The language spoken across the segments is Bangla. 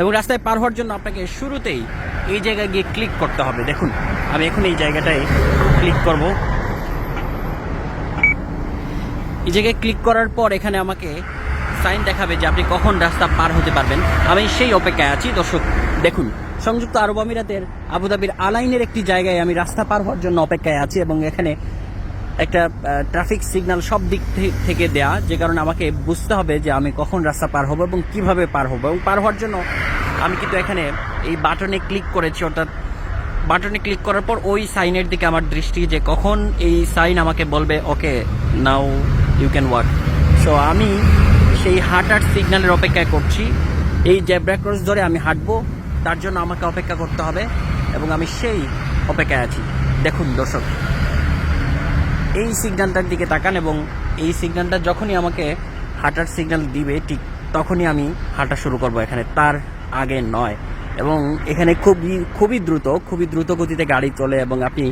এবং রাস্তায় পার হওয়ার জন্য আপনাকে শুরুতেই এই জায়গায় গিয়ে ক্লিক করতে হবে। দেখুন, আমি এখন এই জায়গাটায় ক্লিক করব। এই জায়গায় ক্লিক করার পর এখানে আমাকে সাইন দেখাবে যে আপনি কখন রাস্তা পার হতে পারবেন। আমি সেই অপেক্ষায় আছি। দর্শক, দেখুন, সংযুক্ত আরব আমিরাতের আবুধাবির আলাইনের একটি জায়গায় আমি রাস্তা পার হওয়ার জন্য অপেক্ষায় আছি এবং এখানে একটা ট্রাফিক সিগন্যাল সব দিক থেকে দেয়া, যে কারণে আমাকে বুঝতে হবে যে আমি কখন রাস্তা পার হব এবং কীভাবে পার হব। এবং পার হওয়ার জন্য আমি কিন্তু এখানে এই বাটনে ক্লিক করেছি, অর্থাৎ বাটনে ক্লিক করার পর ওই সাইনের দিকে আমার দৃষ্টি যে কখন এই সাইন আমাকে বলবে okay now you can walk so আমি সেই হাঁটার সিগন্যালের অপেক্ষায় করছি। এই জেব্রা ক্রস ধরে আমি হাঁটবো, তার জন্য আমাকে অপেক্ষা করতে হবে এবং আমি সেই অপেক্ষায় আছি। দেখুন, দর্শক এই সিগন্যালটার দিকে তাকান এবং এই সিগন্যালটা যখনই আমাকে হাঁটার সিগন্যাল দিবে, ঠিক তখনই আমি হাঁটা শুরু করব এখানে। তার আগে নয়। এবং এখানে খুবই খুবই দ্রুত খুবই দ্রুত গতিতে গাড়ি চলে এবং আপনি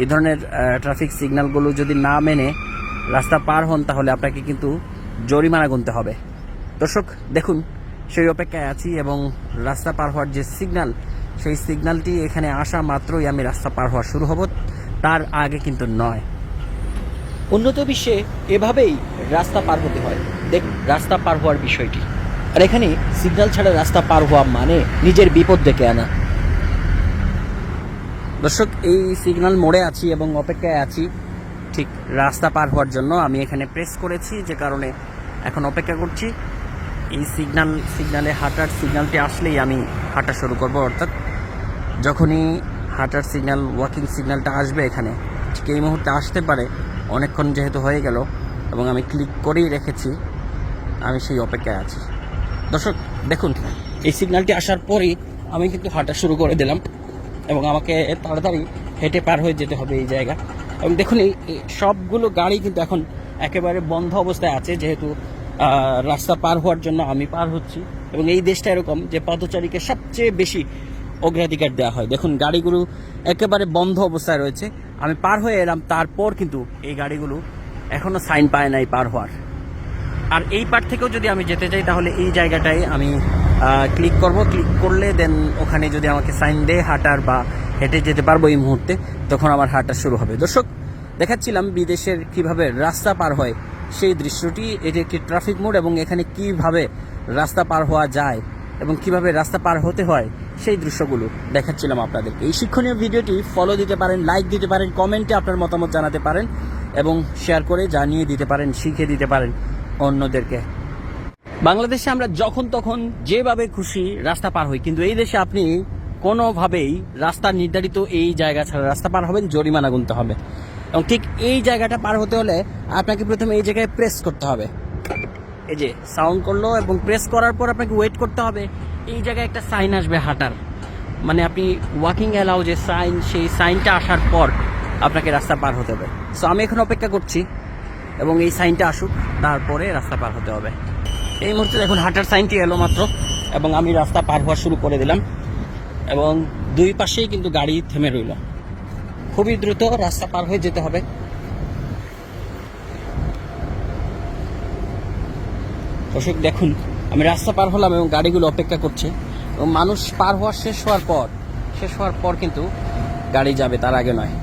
এই ধরনের ট্রাফিক সিগন্যালগুলো যদি না মেনে রাস্তা পার হন, তাহলে আপনাকে কিন্তু জরিমানা গুনতে হবে। দর্শক, দেখুন, সেই অপেক্ষায় আছি এবং রাস্তা পার হওয়ার যে সিগন্যাল সেই সিগন্যালটি এখানে আসা মাত্রই আমি রাস্তা পার হওয়া শুরু হব। তার আগে কিন্তু নয়। উন্নত বিশ্বে এভাবেই রাস্তা পার হতে হয়। দেখ, রাস্তা পার হওয়ার বিষয়টি। আর এখানে সিগন্যাল ছাড়া রাস্তা পার হওয়া মানে নিজের বিপদ ডেকে আনা। দর্শক, এই সিগন্যাল মোড়ে আছি এবং অপেক্ষায় আছি। ঠিক রাস্তা পার হওয়ার জন্য আমি এখানে প্রেস করেছি, যে কারণে এখন অপেক্ষা করছি। এই সিগন্যাল সিগন্যালে হাঁটার সিগন্যালটি আসলেই আমি হাঁটা শুরু করব, অর্থাৎ যখনই হাঁটার সিগন্যাল ওয়াকিং সিগন্যালটা আসবে এখানে, ঠিক এই মুহূর্তে আসতে পারে। অনেকক্ষণ যেহেতু হয়ে গেল এবং আমি ক্লিক করেই রেখেছি, আমি সেই অপেক্ষায় আছি। দর্শক, দেখুন, এই সিগন্যালটি আসার পরেই আমি কিন্তু হাঁটা শুরু করে দিলাম এবং আমাকে তাড়াতাড়ি হেঁটে পার হয়ে যেতে হবে এই জায়গা। এবং দেখুন, এই সবগুলো গাড়ি কিন্তু এখন একেবারে বন্ধ অবস্থায় আছে, যেহেতু রাস্তা পার হওয়ার জন্য আমি পার হচ্ছি। এবং এই দেশটা এরকম যে পথচারীকে সবচেয়ে বেশি অগ্রাধিকার দেওয়া হয়। দেখুন, গাড়িগুলো একেবারে বন্ধ অবস্থায় রয়েছে। আমি পার হয়ে এলাম, তারপর কিন্তু এই গাড়িগুলো এখনও সাইন পায় নাই পার হওয়ার। আর এই পার থেকেও যদি আমি যেতে চাই, তাহলে এই জায়গাটায় আমি ক্লিক করব। ক্লিক করলে দেন ওখানে যদি আমাকে সাইন দেয় হাঁটার বা হেঁটে যেতে পারব এই মুহূর্তে, তখন আমার হাঁটা শুরু হবে। দর্শক, দেখাচ্ছিলাম বিদেশের কীভাবে রাস্তা পার হয় সেই দৃশ্যটি। এটি একটি ট্রাফিক মোড এবং এখানে কীভাবে রাস্তা পার হওয়া যায় এবং কীভাবে রাস্তা পার হতে হয় সেই দৃশ্যগুলো দেখাচ্ছিলাম আপনাদেরকে। এই শিক্ষণীয় ভিডিওটি ফলো দিতে পারেন লাইক দিতে পারেন কমেন্টে আপনার মতামত জানাতে পারেন এবং শেয়ার করে জানিয়ে দিতে পারেন শিখে দিতে পারেন অন্যদেরকে। বাংলাদেশে আমরা যখন তখন যেভাবে খুশি রাস্তা পার হই, কিন্তু এই দেশে আপনি কোনোভাবেই রাস্তা নির্ধারিত এই জায়গা ছাড়া রাস্তা পার হবেন, জরিমানা গুনতে হবে। এবং ঠিক এই জায়গাটা পার হতে হলে আপনাকে প্রথমে এই জায়গায় প্রেস করতে হবে। এই যে সাউন্ড করল এবং প্রেস করার পর আপনাকে ওয়েট করতে হবে। এই জায়গায় একটা সাইন আসবে হাঁটার। মানে আপনি ওয়াকিং অ্যালাউ যে সাইন সেই সাইনটা আসার পর আপনাকে রাস্তা পার হতে হবে। সো আমি এখন অপেক্ষা করছি এবং এই সাইনটা আসুক, তারপরে রাস্তা পার হতে হবে। এই মুহূর্তে দেখুন হাঁটার সাইনটি এলো মাত্র এবং আমি রাস্তা পার হওয়া শুরু করে দিলাম এবং দুই পাশেই কিন্তু গাড়ি থেমে রইল। খুবই দ্রুত রাস্তা পার হয়ে যেতে হবে। দর্শক, দেখুন আমি রাস্তা পার হলাম এবং গাড়িগুলো অপেক্ষা করছে। এবং মানুষ পার হওয়া শেষ হওয়ার পর, শেষ হওয়ার পর কিন্তু গাড়ি যাবে তার আগে নয়।